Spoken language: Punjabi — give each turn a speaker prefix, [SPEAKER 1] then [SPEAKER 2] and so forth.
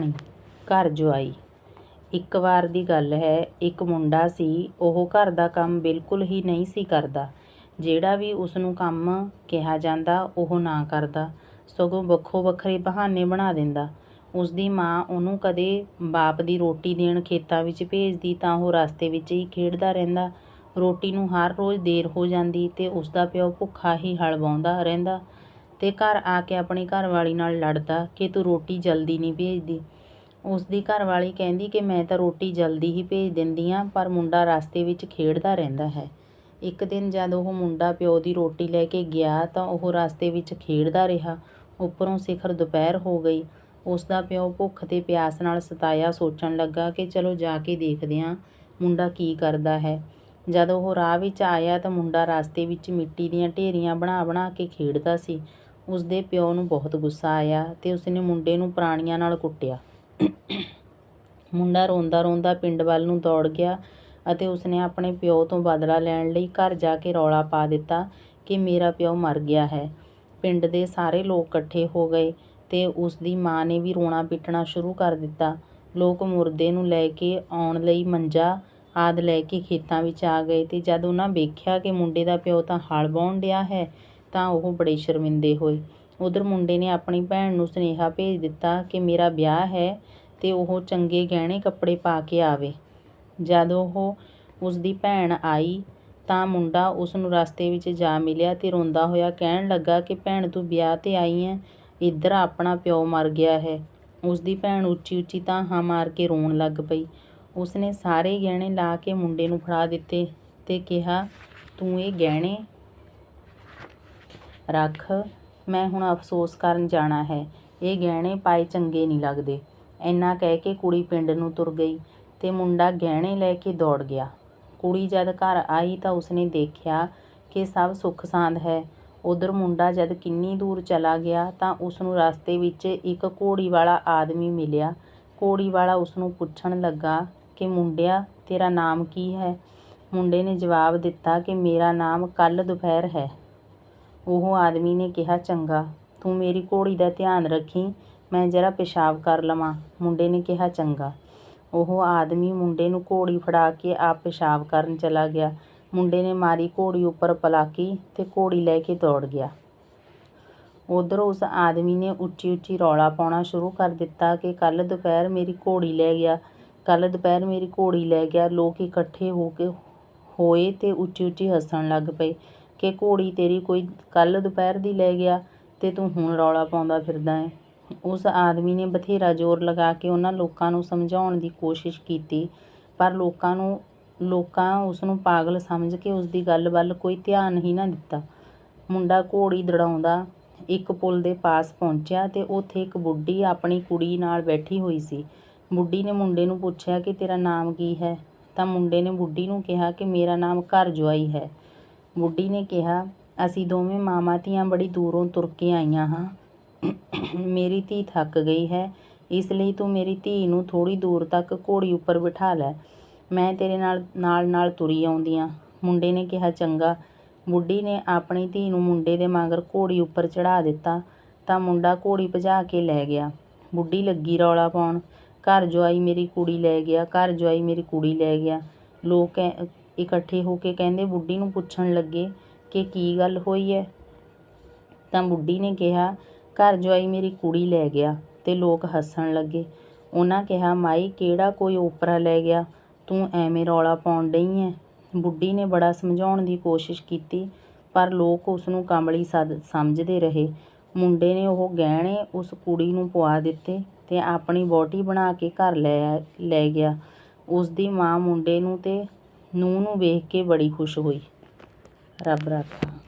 [SPEAKER 1] ਕਹਾਣੀ ਘਰ ਜੁਆਈ। ਇੱਕ ਵਾਰ ਦੀ ਗੱਲ ਹੈ, ਇੱਕ ਮੁੰਡਾ ਸੀ, ਉਹ ਘਰ ਦਾ ਕੰਮ ਬਿਲਕੁਲ ਹੀ ਨਹੀਂ ਸੀ ਕਰਦਾ। ਜਿਹੜਾ ਵੀ ਉਸ ਨੂੰ ਕੰਮ ਕਿਹਾ ਜਾਂਦਾ, ਉਹ ਨਾ ਕਰਦਾ। ਸਗੋਂ ਵੱਖੋ ਵੱਖਰੇ ਬਹਾਨੇ ਬਣਾ ਦਿੰਦਾ। ਉਸ ਦੀ ਮਾਂ ਉਹਨੂੰ ਕਦੇ ਬਾਪ ਦੀ ਰੋਟੀ ਦੇਣ ਖੇਤਾਂ ਵਿੱਚ ਭੇਜਦੀ ਤਾਂ ਉਹ ਰਸਤੇ ਵਿੱਚ ਹੀ ਖੇਡਦਾ ਰਹਿੰਦਾ। ਰੋਟੀ ਨੂੰ ਹਰ ਰੋਜ਼ ਦੇਰ ਹੋ ਜਾਂਦੀ ਤੇ ਉਸ ਦਾ ਪਿਓ ਭੁੱਖਾ ਹੀ ਹਲ ਵਾਹੁੰਦਾ ਰਹਿੰਦਾ। ਤੇ ਘਰ ਆ ਕੇ ਆਪਣੀ ਘਰਵਾਲੀ ਨਾਲ ਲੜਦਾ ਕਿ ਤੂੰ ਰੋਟੀ ਜਲਦੀ ਨਹੀਂ ਭੇਜਦੀ। ਉਸ ਦੀ ਘਰਵਾਲੀ ਕਹਿੰਦੀ ਕਿ ਮੈਂ ਤਾਂ ਰੋਟੀ ਜਲਦੀ ਹੀ ਭੇਜ ਦਿੰਦੀ ਹਾਂ, ਪਰ ਮੁੰਡਾ ਰਸਤੇ ਵਿੱਚ ਖੇਡਦਾ ਰਹਿੰਦਾ ਹੈ। ਇੱਕ ਦਿਨ ਜਦ ਉਹ ਮੁੰਡਾ ਪਿਓ ਦੀ ਰੋਟੀ ਲੈ ਕੇ ਗਿਆ ਤਾਂ ਉਹ ਰਸਤੇ ਵਿੱਚ ਖੇਡਦਾ ਰਿਹਾ। ਉੱਪਰੋਂ ਸਿਖਰ ਦੁਪਹਿਰ ਹੋ ਗਈ। ਉਸ ਦਾ ਪਿਓ ਭੁੱਖ ਤੇ ਪਿਆਸ ਨਾਲ ਸਤਾਇਆ, ਸੋਚਣ ਲੱਗਾ ਕਿ ਚਲੋ ਜਾ ਕੇ ਦੇਖਦੇ ਹਾਂ ਮੁੰਡਾ ਕੀ ਕਰਦਾ ਹੈ। ਜਦ ਉਹ ਰਾਹ ਵਿੱਚ ਆਇਆ ਤਾਂ ਮੁੰਡਾ ਰਸਤੇ ਵਿੱਚ ਮਿੱਟੀ ਦੀਆਂ ਢੇਰੀਆਂ ਬਣਾ ਬਣਾ ਕੇ ਖੇਡਦਾ ਸੀ। ਉਸ ਦੇ ਪਿਓ ਨੂੰ ਬਹੁਤ ਗੁੱਸਾ ਆਇਆ ਤੇ ਉਸਨੇ ਮੁੰਡੇ ਨੂੰ ਪ੍ਰਾਣੀਆਂ ਨਾਲ ਕੁੱਟਿਆ। ਮੁੰਡਾ ਰੋਂਦਾ ਰੋਂਦਾ ਪਿੰਡ ਵੱਲ ਨੂੰ ਦੌੜ ਗਿਆ ਅਤੇ ਉਸਨੇ ਆਪਣੇ ਪਿਓ ਤੋਂ ਬਦਲਾ ਲੈਣ ਲਈ ਘਰ ਜਾ ਕੇ ਰੌਲਾ ਪਾ ਦਿੱਤਾ ਕਿ ਮੇਰਾ ਪਿਓ ਮਰ ਗਿਆ ਹੈ। ਪਿੰਡ ਦੇ ਸਾਰੇ ਲੋਕ ਇਕੱਠੇ ਹੋ ਗਏ ਤੇ ਉਸ ਦੀ ਮਾਂ ਨੇ ਵੀ ਰੋਣਾ ਪਿੱਟਣਾ ਸ਼ੁਰੂ ਕਰ ਦਿੱਤਾ। ਲੋਕ ਮੁਰਦੇ ਨੂੰ ਲੈ ਕੇ ਆਉਣ ਲਈ ਮੰਜਾ ਆਦ ਲੈ ਕੇ ਖੇਤਾਂ ਵਿੱਚ ਆ ਗਏ ਤੇ ਜਦ ਉਹਨਾਂ ਵੇਖਿਆ ਕਿ ਮੁੰਡੇ ਦਾ ਪਿਓ ਤਾਂ ਹਲ ਵਾਹੁਣ ਡਿਆ ਹੈ ਤਾਂ ਉਹ ਬੜੇ ਸ਼ਰਮਿੰਦੇ ਹੋਏ। ਉਧਰ ਮੁੰਡੇ ਨੇ ਆਪਣੀ ਭੈਣ ਨੂੰ ਸੁਨੇਹਾ ਭੇਜ ਦਿੱਤਾ ਕਿ ਮੇਰਾ ਵਿਆਹ ਹੈ ਤੇ ਉਹ ਚੰਗੇ ਗਹਿਣੇ ਕੱਪੜੇ ਪਾ ਕੇ ਆਵੇ। ਜਦ ਉਹ ਉਸ ਦੀ ਭੈਣ ਆਈ ਤਾਂ ਮੁੰਡਾ ਉਸ ਨੂੰ ਰਸਤੇ ਵਿੱਚ ਜਾ ਮਿਲਿਆ ਤੇ ਰੋਂਦਾ ਹੋਇਆ ਕਹਿਣ ਲੱਗਾ ਕਿ ਭੈਣ ਤੂੰ ਵਿਆਹ ਤੇ ਆਈ ਹੈ ਇੱਧਰ ਆਪਣਾ ਪਿਓ ਮਰ ਗਿਆ ਹੈ। ਉਸ ਦੀ ਭੈਣ ਉੱਚੀ ਉੱਚੀ ਤਾਹਾਂ ਮਾਰ ਕੇ ਰੋਣ ਲੱਗ ਪਈ। ਉਸਨੇ ਸਾਰੇ ਗਹਿਣੇ ਲਾ ਕੇ ਮੁੰਡੇ ਨੂੰ ਫੜਾ ਦਿੱਤੇ ਤੇ ਕਿਹਾ, ਤੂੰ ਇਹ ਗਹਿਣੇ ਰੱਖ, ਮੈਂ ਹੁਣ ਅਫਸੋਸ ਕਰਨ ਜਾਣਾ ਹੈ। ਇਹ ਗਹਿਣੇ ਪਾਏ ਚੰਗੇ ਨਹੀਂ ਲੱਗਦੇ। ਇੰਨਾ ਕਹਿ ਕੇ ਕੁੜੀ ਪਿੰਡ ਨੂੰ ਤੁਰ ਗਈ ਤੇ ਮੁੰਡਾ ਗਹਿਣੇ ਲੈ ਕੇ ਦੌੜ ਗਿਆ। ਕੁੜੀ ਜਦ ਘਰ ਆਈ ਤਾਂ ਉਸਨੇ ਦੇਖਿਆ ਕਿ ਸਭ ਸੁੱਖ ਸਾਂਦ ਹੈ। ਉਧਰ ਮੁੰਡਾ ਜਦ ਕਿੰਨੀ ਦੂਰ ਚਲਾ ਗਿਆ ਤਾਂ ਉਸ ਨੂੰ ਰਸਤੇ ਵਿੱਚ ਇੱਕ ਘੋੜੀ ਵਾਲਾ ਆਦਮੀ ਮਿਲਿਆ। ਘੋੜੀ ਵਾਲਾ ਉਸ ਨੂੰ ਪੁੱਛਣ ਲੱਗਾ ਕਿ, ਮੁੰਡਿਆ, ਤੇਰਾ ਨਾਮ ਕੀ ਹੈ? ਮੁੰਡੇ ਨੇ ਜਵਾਬ ਦਿੱਤਾ ਕਿ, ਮੇਰਾ ਨਾਮ ਕੱਲ ਦੁਪਹਿਰ ਹੈ। ਉਹ ਆਦਮੀ ਨੇ ਕਿਹਾ, ਚੰਗਾ, ਤੂੰ ਮੇਰੀ ਘੋੜੀ ਦਾ ਧਿਆਨ ਰੱਖੀ, ਮੈਂ ਜਰਾ ਪਿਸ਼ਾਬ ਕਰ ਲਵਾਂ। ਮੁੰਡੇ ਨੇ ਕਿਹਾ, ਚੰਗਾ। ਉਹ ਆਦਮੀ ਮੁੰਡੇ ਨੂੰ ਘੋੜੀ ਫੜਾ ਕੇ ਆਪ ਪਿਸ਼ਾਬ ਕਰਨ ਚਲਾ ਗਿਆ। ਮੁੰਡੇ ਨੇ ਮਾਰੀ ਘੋੜੀ ਉੱਪਰ ਪਲਾਕੀ ਤੇ ਘੋੜੀ ਲੈ ਕੇ ਦੌੜ ਗਿਆ। ਉਧਰ ਉਸ ਆਦਮੀ ਨੇ ਉੱਚੀ ਉੱਚੀ ਰੌਲਾ ਪਾਉਣਾ ਸ਼ੁਰੂ ਕਰ ਦਿੱਤਾ ਕਿ ਕੱਲ੍ਹ ਦੁਪਹਿਰ ਮੇਰੀ ਘੋੜੀ ਲੈ ਗਿਆ, ਕੱਲ੍ਹ ਦੁਪਹਿਰ ਮੇਰੀ ਘੋੜੀ ਲੈ ਗਿਆ। ਲੋਕ ਇਕੱਠੇ ਹੋ ਕੇ ਹੋਏ ਤੇ ਉੱਚੀ ਉੱਚੀ ਹੱਸਣ ਲੱਗ ਪਏ। ਕਿ ਘੋੜੀ ਤੇਰੀ ਕੋਈ ਕੱਲ੍ਹ ਦੁਪਹਿਰ ਦੀ ਲੈ ਗਿਆ ਅਤੇ ਤੂੰ ਹੁਣ ਰੌਲਾ ਪਾਉਂਦਾ ਫਿਰਦਾ ਹੈ। ਉਸ ਆਦਮੀ ਨੇ ਬਥੇਰਾ ਜ਼ੋਰ ਲਗਾ ਕੇ ਉਹਨਾਂ ਲੋਕਾਂ ਨੂੰ ਸਮਝਾਉਣ ਦੀ ਕੋਸ਼ਿਸ਼ ਕੀਤੀ, ਪਰ ਲੋਕਾਂ ਨੂੰ, ਲੋਕਾਂ ਉਸ ਨੂੰ ਪਾਗਲ ਸਮਝ ਕੇ ਉਸ ਦੀ ਗੱਲ ਵੱਲ ਕੋਈ ਧਿਆਨ ਹੀ ਨਾ ਦਿੱਤਾ। ਮੁੰਡਾ ਘੋੜੀ ਦੜਾਉਂਦਾ ਇੱਕ ਪੁਲ ਦੇ ਪਾਸ ਪਹੁੰਚਿਆ ਤੇ ਉੱਥੇ ਇੱਕ ਬੁੱਢੀ ਆਪਣੀ ਕੁੜੀ ਨਾਲ ਬੈਠੀ ਹੋਈ ਸੀ। ਬੁੱਢੀ ਨੇ ਮੁੰਡੇ ਨੂੰ ਪੁੱਛਿਆ ਕਿ ਤੇਰਾ ਨਾਮ ਕੀ ਹੈ? ਤਾਂ ਮੁੰਡੇ ਨੇ ਬੁੱਢੀ ਨੂੰ ਕਿਹਾ ਕਿ ਮੇਰਾ ਨਾਮ ਘਰ ਜੁਆਈ ਹੈ। ਬੁੱਢੀ ਨੇ ਕਿਹਾ, ਅਸੀਂ ਦੋਵੇਂ ਮਾਵਾਂ ਧੀਆਂ ਬੜੀ ਦੂਰੋਂ ਤੁਰ ਕੇ ਆਈਆਂ ਹਾਂ। ਮੇਰੀ ਧੀ ਥੱਕ ਗਈ ਹੈ, ਇਸ ਲਈ ਤੂੰ ਮੇਰੀ ਧੀ ਨੂੰ ਥੋੜੀ ਦੂਰ ਤੱਕ ਘੋੜੀ ਉੱਪਰ ਬਿਠਾ ਲੈ। ਮੈਂ ਤੇਰੇ ਨਾਲ ਨਾਲ ਨਾਲ ਤੁਰੀ ਆਉਂਦੀ ਹਾਂ ਮੁੰਡੇ ਨੇ ਕਿਹਾ, ਚੰਗਾ। ਬੁੱਢੀ ਨੇ ਆਪਣੀ ਧੀ ਨੂੰ ਮੁੰਡੇ ਦੇ ਮਗਰ ਘੋੜੀ ਉੱਪਰ ਚੜਾ ਦਿੱਤਾ, ਤਾਂ ਮੁੰਡਾ ਘੋੜੀ ਭਜਾ ਕੇ ਲੈ ਗਿਆ। ਬੁੱਢੀ ਲੱਗੀ ਰੌਲਾ ਪਾਉਣ, ਘਰ ਜੁਆਈ ਮੇਰੀ ਕੁੜੀ ਲੈ ਗਿਆ, ਘਰ ਜੁਆਈ ਮੇਰੀ ਕੁੜੀ ਲੈ ਗਿਆ। ਲੋਕ ਇਕੱਠੇ ਹੋ ਕੇ ਕਹਿੰਦੇ ਬੁੱਢੀ ਨੂੰ ਪੁੱਛਣ ਲੱਗੇ ਕਿ ਕੀ ਗੱਲ ਹੋਈ ਹੈ ਤਾਂ ਬੁੱਢੀ ਨੇ ਕਿਹਾ, ਘਰ ਜੁਆਈ ਮੇਰੀ ਕੁੜੀ ਲੈ ਗਿਆ। ਤੇ ਲੋਕ ਹੱਸਣ ਲੱਗੇ। ਉਹਨਾਂ ਕਿਹਾ, ਮਾਈ, ਕਿਹੜਾ ਕੋਈ ਓਪਰਾ ਲੈ ਗਿਆ? ਤੂੰ ਐਵੇਂ ਰੌਲਾ ਪਾਉਣ ਡਈ ਐ? ਬੁੱਢੀ ਨੇ ਬੜਾ ਸਮਝਾਉਣ ਦੀ ਕੋਸ਼ਿਸ਼ ਕੀਤੀ, ਪਰ ਲੋਕ ਉਸ ਨੂੰ ਕਮਲੀ ਸਮਝਦੇ ਰਹੇ। ਮੁੰਡੇ ਨੇ ਉਹ ਗਹਿਣੇ ਉਸ ਕੁੜੀ ਨੂੰ ਪਵਾ ਦਿੱਤੇ ਤੇ ਆਪਣੀ ਵਹੁਟੀ ਬਣਾ ਕੇ ਘਰ ਲੈ ਲੈ ਗਿਆ। ਉਸ ਦੀ ਮਾਂ ਮੁੰਡੇ ਨੂੰ ਤੇ ਨੂੰਹ ਨੂੰ ਵੇਖ ਕੇ ਬੜੀ ਖੁਸ਼ ਹੋਈ। ਰੱਬ ਰਾਖਾ।